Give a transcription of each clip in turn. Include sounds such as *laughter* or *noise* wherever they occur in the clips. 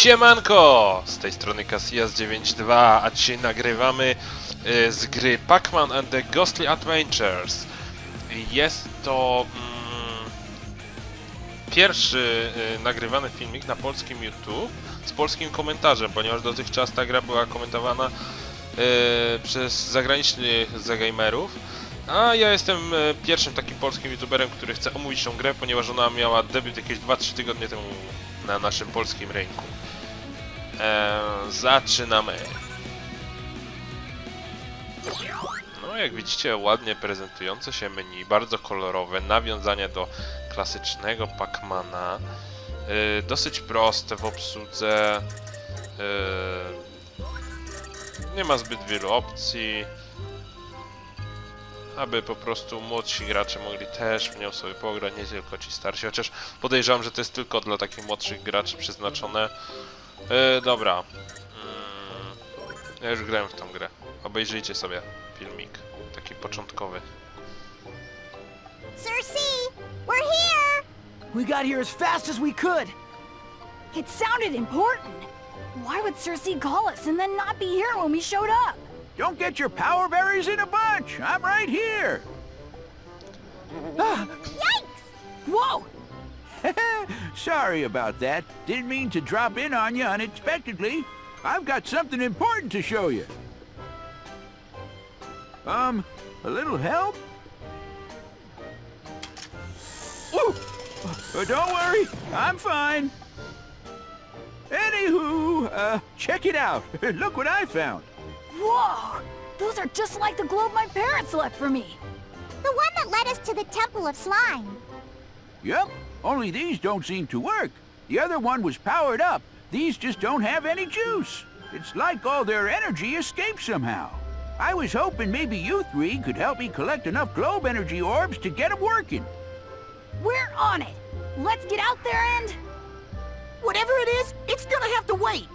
Siemanko! Z tej strony Casillas 92, a dzisiaj nagrywamy y, z gry Pac-Man and the Ghostly Adventures. Jest to mm, pierwszy y, nagrywany filmik na polskim YouTube z polskim komentarzem, ponieważ dotychczas ta gra była komentowana y, przez zagranicznych zagamerów. A ja jestem e, pierwszym takim polskim youtuberem, który chce omówić tą grę, ponieważ ona miała debiut jakieś 2-3 tygodnie temu na naszym polskim rynku. Eee, zaczynamy. No jak widzicie ładnie prezentujące się menu, bardzo kolorowe, nawiązanie do klasycznego Pacmana. Yy, dosyć proste w obsłudze. Yy, nie ma zbyt wielu opcji aby po prostu młodsi gracze mogli też w nią sobie pograć, nie tylko ci starsi, chociaż podejrzewam, że to jest tylko dla takich młodszych graczy przeznaczone. E, dobra. Mm, ja już grałem w tą grę. Obejrzyjcie sobie filmik, taki początkowy. Sir C, we're here! We got here as fast as we could. It sounded important. Why would Cersei call us and then not be here when we showed up? Don't get your power berries in a bunch. I'm right here. Ah, Yikes! Whoa! *laughs* Sorry about that. Didn't mean to drop in on you unexpectedly. I've got something important to show you. Um, a little help? Ooh! Uh, don't worry, I'm fine. Anywho, uh, check it out. *laughs* Look what I found. Whoa! Those are just like the globe my parents left for me. The one that led us to the Temple of Slime. Yep, only these don't seem to work. The other one was powered up. These just don't have any juice. It's like all their energy escaped somehow. I was hoping maybe you three could help me collect enough globe energy orbs to get them working. We're on it. Let's get out there and... Whatever it is, it's gonna have to wait.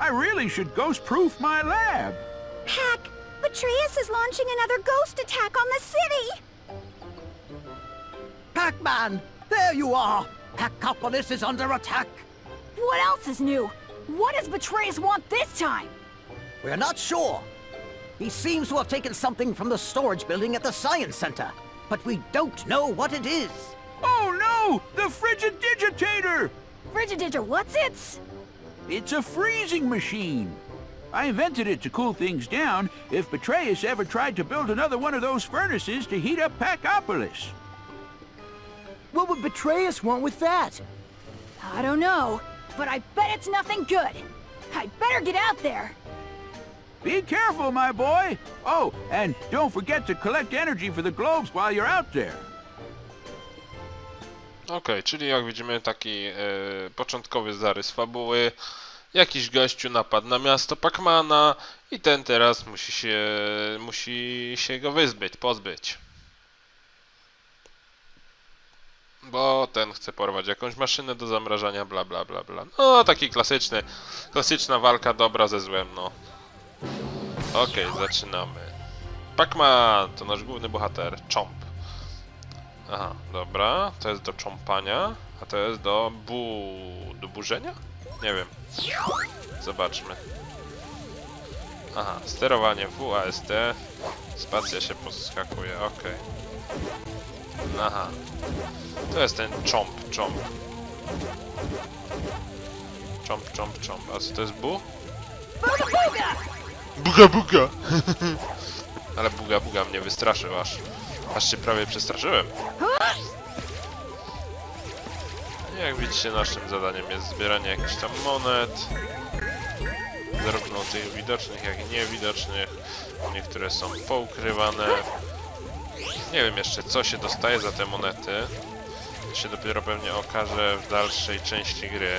I really should ghost-proof my lab. Pack, Atreus is launching another ghost attack on the city! Pac-Man, there you are. Packopolis is under attack. What else is new? What does Betrayus want this time? We're not sure. He seems to have taken something from the storage building at the Science Center, but we don't know what it is. Oh no! The Frigidigitator! Frigidiger, what's it? It's a freezing machine. I invented it to cool things down if Betrayus ever tried to build another one of those furnaces to heat up Packopolis. What would Betrayus want with that? I don't know, but I bet it's nothing good. I'd better get out there. Be careful, my boy! Oh, and don't forget to collect energy for the globes while you're out there. Okej, czyli jak widzimy taki e, początkowy zarys fabuły. Jakiś gościu napadł na miasto Pacmana i ten teraz musi się, musi się go wyzbyć, pozbyć. Bo ten chce porwać jakąś maszynę do zamrażania, bla bla bla bla. No, taki klasyczny, klasyczna walka dobra ze złem, no. Okej, zaczynamy. Pacman to nasz główny bohater, Chomp. Aha, dobra, to jest do cząpania, a to jest do bu... do burzenia? Nie wiem. Zobaczmy. Aha, sterowanie WASD, spacja się poskakuje, okej. Aha. To jest ten czomp, czomp. Czomp, czomp, czomp. A co to jest bu? Booga booga! Buga, buga! *laughs* Ale buga, buga mnie wystraszył aż. Aż się prawie przestraszyłem. Jak widzicie, naszym zadaniem jest zbieranie jakichś tam monet. Zarówno tych widocznych, jak i niewidocznych. Niektóre są poukrywane. Nie wiem jeszcze, co się dostaje za te monety. To się dopiero pewnie okaże w dalszej części gry.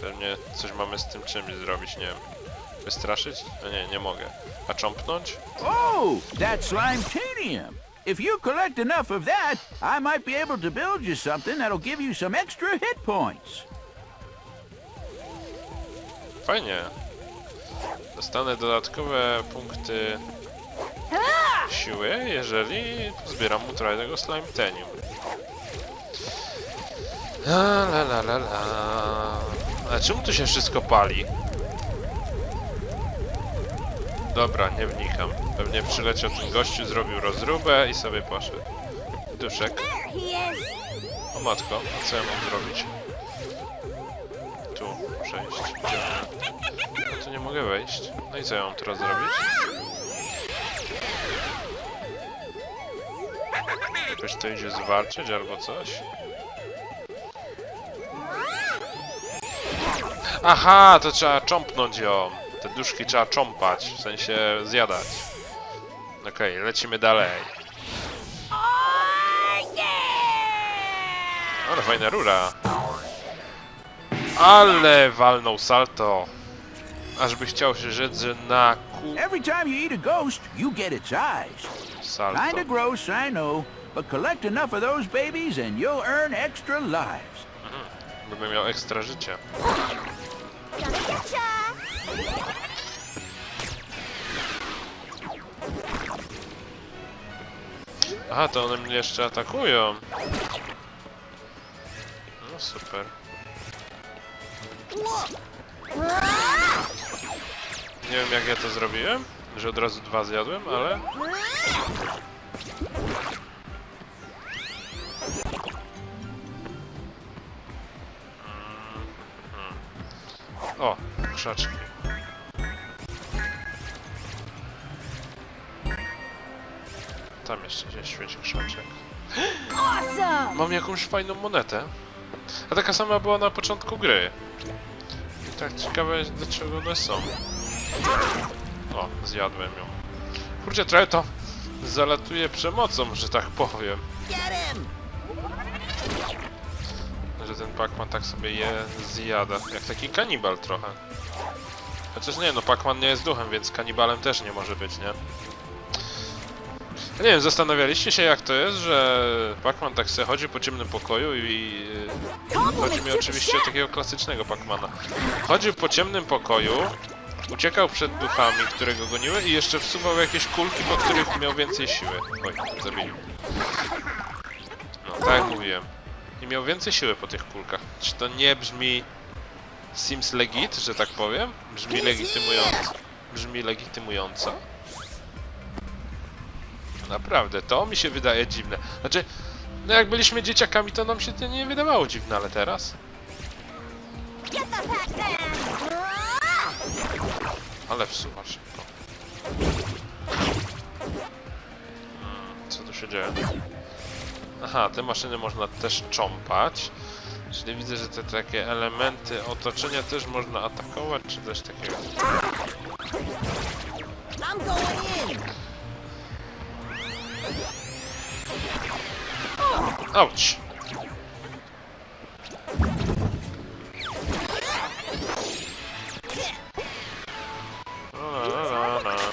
Pewnie coś mamy z tym czymś zrobić, nie wiem. Wystraszyć? No nie, nie mogę. A cząpnąć? Oh, that's Slimetanium. If you collect enough of that, I might be able to build you something that'll give you some extra hit points. Fajnie. Dostanę dodatkowe punkty siły, jeżeli zbieram mu trochę tego slime tenium. La la la la. A czemu tu się wszystko pali? Dobra, nie wnikam. Pewnie przyleciał ten gościu, zrobił rozróbę i sobie poszedł. Duszek. O matko, co ja mam zrobić? Tu, muszę tu nie mogę wejść. No i co ja mam teraz zrobić? Jakoś to idzie zwalczyć albo coś? Aha, to trzeba cząpnąć ją. Te duszki trzeba cząpać, w sensie zjadać. Okej, lecimy dalej. Ale fajna rura. Ale walnął salto. Aż by chciał się rzec, że na ku... Every time you eat a ghost, you get its eyes. salto. Kinda gross, I know, but collect enough of those babies and you'll earn extra lives. Będę miał ekstra życie. Aha, to one mnie jeszcze atakują. No super. Nie wiem jak ja to zrobiłem, że od razu dwa zjadłem, ale... O, krzaczki. Tam jeszcze gdzieś świeci krzaczek. Mam jakąś fajną monetę. A taka sama była na początku gry. Tak ciekawe do czego one są. O, zjadłem ją. Kurczę, trochę to zalatuje przemocą, że tak powiem. Że ten Pac-Man tak sobie je zjada. Jak taki kanibal trochę. Chociaż nie, no Pac-Man nie jest duchem, więc kanibalem też nie może być, nie? Nie wiem, zastanawialiście się jak to jest, że Pac-Man tak sobie chodzi po ciemnym pokoju i... Chodzi mi oczywiście o takiego klasycznego Pac-Mana. Chodził po ciemnym pokoju, uciekał przed duchami, które go goniły i jeszcze wsuwał jakieś kulki, po których miał więcej siły. Oj, zabili. No, tak jak mówiłem. I miał więcej siły po tych kulkach. Czy to nie brzmi... Sims legit, że tak powiem? Brzmi legitymująco. Brzmi legitymująco? Naprawdę, to mi się wydaje dziwne. Znaczy, no jak byliśmy dzieciakami, to nam się to nie wydawało dziwne, ale teraz? Pac-Man. Ale wsuwa szybko. Hmm, co tu się dzieje? Aha, te maszyny można też cząpać. Czyli widzę, że te takie elementy otoczenia też można atakować, czy coś takiego.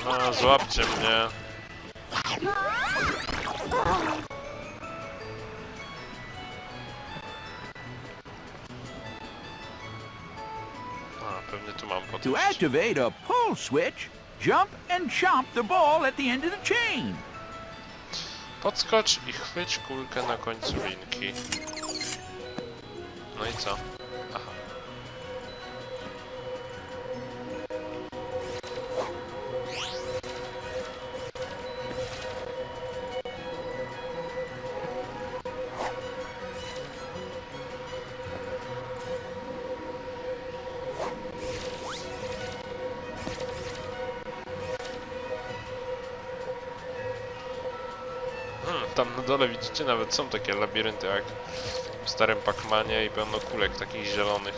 Na, złapcie mnie. A, pewnie tu mam To podejść. activate a pull switch, jump and chomp the ball at the end of the chain. Podskocz i chwyć kulkę na końcu linki. No i co? Tam na dole widzicie nawet są takie labirynty jak w starym Pacmanie i pełno kulek takich zielonych.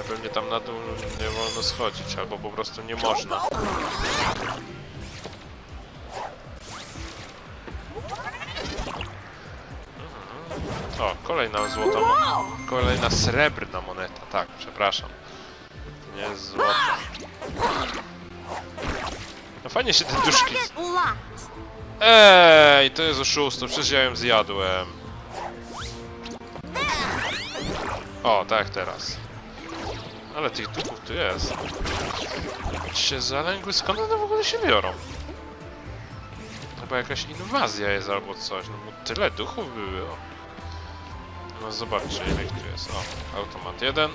A pewnie tam na dół nie wolno schodzić, albo po prostu nie można. O, kolejna złota Kolejna srebrna moneta, tak, przepraszam. Nie złota. No fajnie się te duszki... Ej, to jest oszustwo, przecież ja ją zjadłem. O, tak teraz. Ale tych duchów tu jest. Się zalęgły, skąd one w ogóle się biorą? Chyba jakaś inwazja jest albo coś, no bo tyle duchów by było. No zobaczcie ile ich tu jest. O, automat jeden,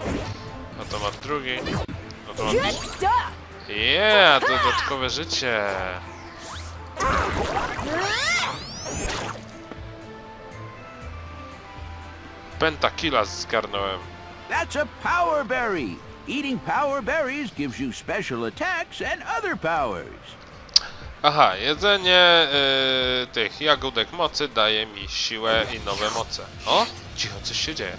automat drugi, automat... Yeah, dodatkowe życie! Pentakilla zgarnąłem. That's a power berry. Eating power berries gives you special attacks and other powers. Aha, jedzenie y, tych jagódek mocy daje mi siłę i nowe moce. O! Cicho, coś się dzieje.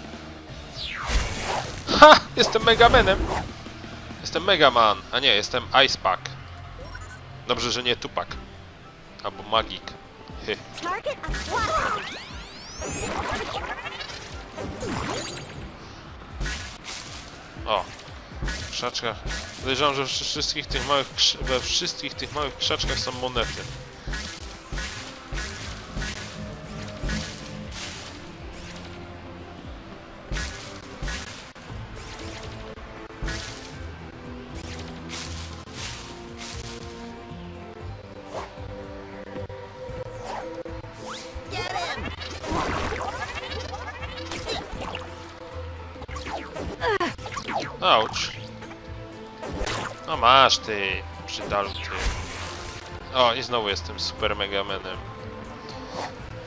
Ha! Jestem Megamanem! Jestem Megaman, a nie, jestem Icepack. Dobrze, że nie Tupak. Albo Magik. O! W krzaczkach. Że we wszystkich tych małych, we wszystkich tych małych krzaczkach są monety. Auć. No masz ty, przydalu. O, i znowu jestem super Megamanem.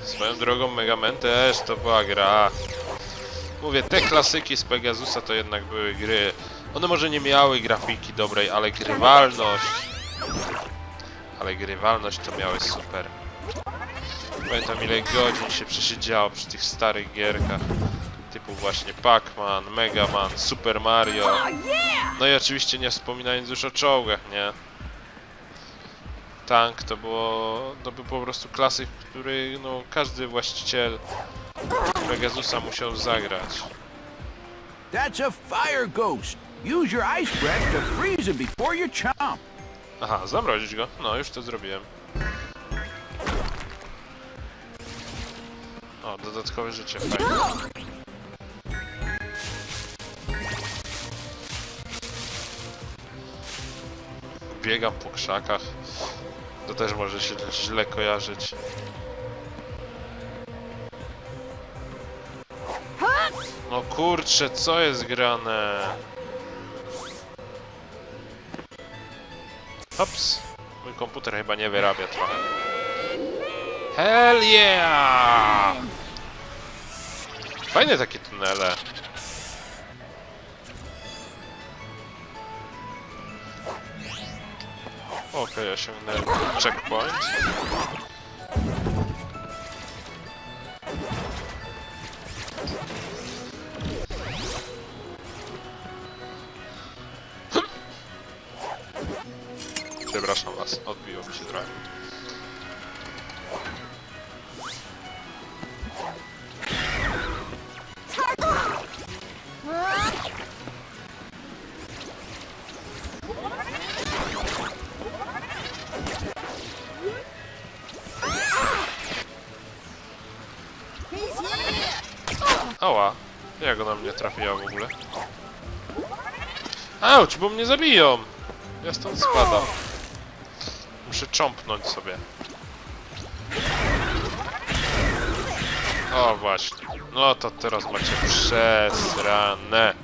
Swoją drogą Megaman też to była gra. Mówię, te klasyki z Pegasusa to jednak były gry. One może nie miały grafiki dobrej, ale grywalność. Ale grywalność to miały super. Pamiętam ile godzin się przesiedziało przy tych starych gierkach. Typu właśnie Pac-Man, Mega Man, Super Mario. Oh! No i oczywiście nie wspominając już o czołgach, nie? Tank to było, to był po prostu klasyk, który no każdy właściciel Pegasusa musiał zagrać. That's a fire ghost. Use your ice breath to freeze him before you chomp. Aha, zamrozić go. No, już to zrobiłem. O, dodatkowe życie, fajnie. Biegam po krzakach. To też może się źle kojarzyć. No kurczę, co jest grane? Hops. Mój komputer chyba nie wyrabia trochę. Hell yeah! Fajne takie tunele. Okej, osiągnąłem checkpoint. Przepraszam was, odbiło mi się trochę. Jak ona mnie trafiła w ogóle? Auć, bo mnie zabiją! Ja stąd spadam. Muszę cząpnąć sobie. O właśnie. No to teraz macie przesrane.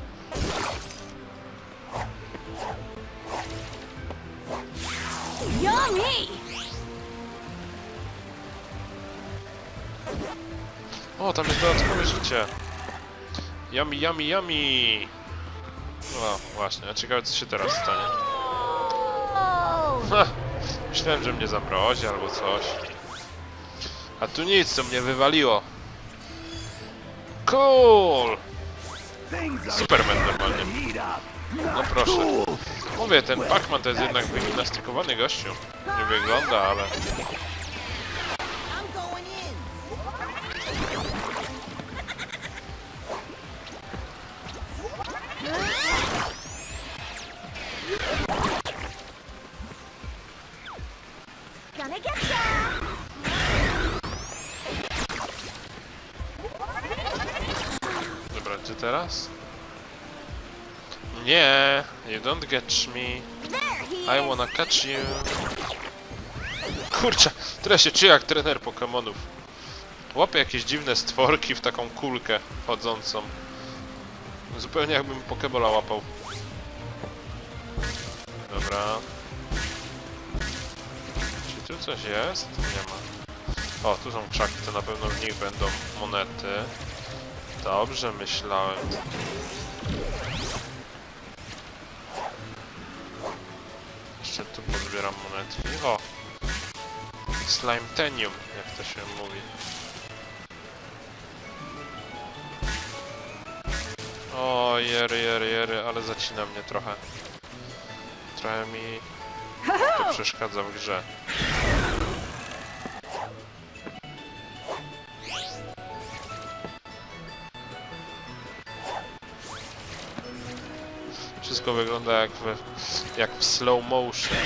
O, tam jest dodatkowe życie. Yummy, yummy, yummy! No właśnie, a ciekawe co się teraz stanie. Ha! Myślałem, że mnie zamrozi albo coś. A tu nic, to mnie wywaliło. Cool! Superman normalnie. No proszę. Mówię, ten Pac-Man to jest jednak wygimnastykowany gościu. Nie wygląda, ale... you don't catch me. I wanna catch you. Kurczę, teraz się czuję jak trener Pokemonów. Łapię jakieś dziwne stworki w taką kulkę chodzącą. Zupełnie jakbym pokebola łapał. Dobra. Czy tu coś jest? Nie ma. O, tu są krzaki, to na pewno w nich będą monety. Dobrze myślałem. Tu pozbieram monetki. O! Slimetenium, jak to się mówi. O, jery, jery, jery, ale zacina mnie trochę. Trochę mi to przeszkadza w grze. Wszystko wygląda jak w, jak w slow motion.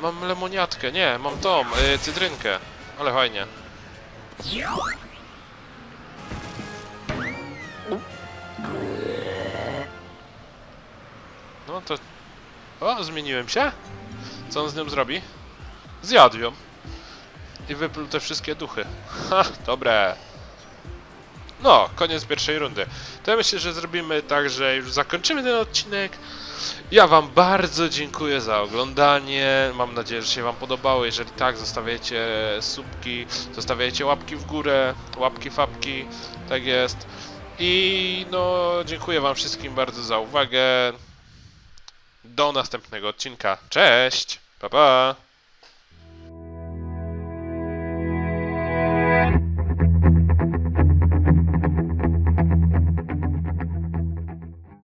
Mam lemoniatkę, nie, mam tą, y, cytrynkę. Ale fajnie. O, zmieniłem się? Co on z nią zrobi? Zjadł ją. I wypluł te wszystkie duchy. *laughs* Ha, dobre. No, koniec pierwszej rundy. To ja myślę, że zrobimy tak, że już zakończymy ten odcinek. Ja wam bardzo dziękuję za oglądanie. Mam nadzieję, że się wam podobało. Jeżeli tak, zostawiajcie subki, zostawiajcie łapki w górę, łapki fapki. Tak jest. I no, dziękuję wam wszystkim bardzo za uwagę. Do następnego odcinka. Cześć! Pa pa!